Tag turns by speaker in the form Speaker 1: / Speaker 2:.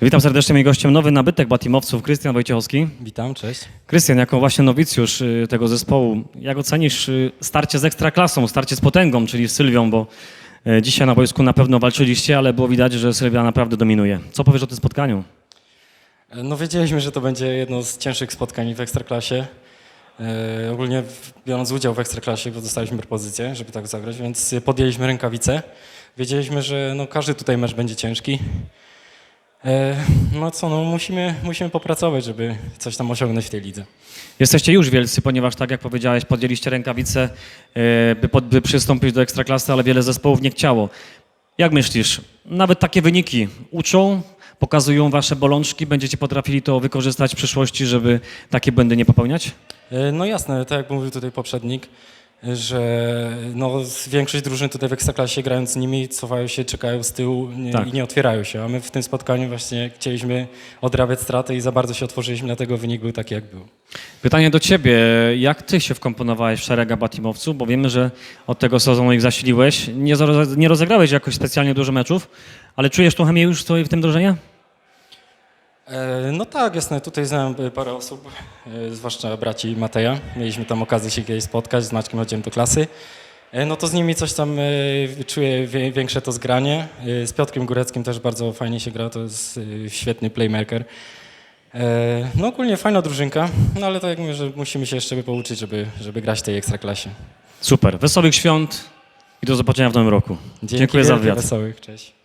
Speaker 1: Witam serdecznie, moim gościem nowy nabytek batimowców, Krystian Wojciechowski.
Speaker 2: Witam, cześć.
Speaker 1: Krystian, jako właśnie nowicjusz y, tego zespołu, jak ocenisz y, starcie z ekstraklasą, starcie z potęgą, czyli z Sylwią, bo y, dzisiaj na boisku na pewno walczyliście, ale było widać, że Sylwia naprawdę dominuje. Co powiesz o tym spotkaniu?
Speaker 2: No wiedzieliśmy, że to będzie jedno z cięższych spotkań w Ekstraklasie. E, ogólnie biorąc udział w Ekstraklasie, bo dostaliśmy propozycję, żeby tak zagrać, więc podjęliśmy rękawice. Wiedzieliśmy, że no, każdy tutaj mecz będzie ciężki. E, no co, no musimy, musimy popracować, żeby coś tam osiągnąć w tej lidze.
Speaker 1: Jesteście już wielcy, ponieważ tak jak powiedziałeś, podjęliście rękawice, y, by, pod- by przystąpić do ekstraklasy, ale wiele zespołów nie chciało. Jak myślisz, nawet takie wyniki uczą, pokazują wasze bolączki, będziecie potrafili to wykorzystać w przyszłości, żeby takie błędy nie popełniać?
Speaker 2: E, No jasne, tak jak mówił tutaj poprzednik, że no, większość drużyn tutaj w Ekstraklasie grając z nimi cofają się, czekają z tyłu nie,
Speaker 1: Tak.
Speaker 2: i nie otwierają się, a my w tym spotkaniu właśnie chcieliśmy odrabiać straty i za bardzo się otworzyliśmy, dlatego wynik był taki jak był.
Speaker 1: Pytanie do ciebie, jak ty się wkomponowałeś w szereg batimowców, bo wiemy, że od tego sezonu ich zasiliłeś, nie, nie rozegrałeś jakoś specjalnie dużo meczów, ale czujesz tą chemię już w tym drużynie?
Speaker 2: E, No tak, jasne, tutaj znałem e, parę osób, e, zwłaszcza braci Mateja. Mieliśmy tam okazję się kiedyś spotkać, z Maćkiem chodziłem do klasy. No to z nimi coś tam czuję większe to zgranie. Z Piotrkiem Góreckim też bardzo fajnie się gra, to jest świetny playmaker. No ogólnie fajna drużynka, no ale tak jak mówię, że musimy się jeszcze pouczyć, żeby, żeby grać w tej ekstraklasie.
Speaker 1: Super, wesołych świąt i do zobaczenia w nowym roku.
Speaker 2: Dzięki
Speaker 1: Dziękuję za wywiad.
Speaker 2: Wesołych, cześć.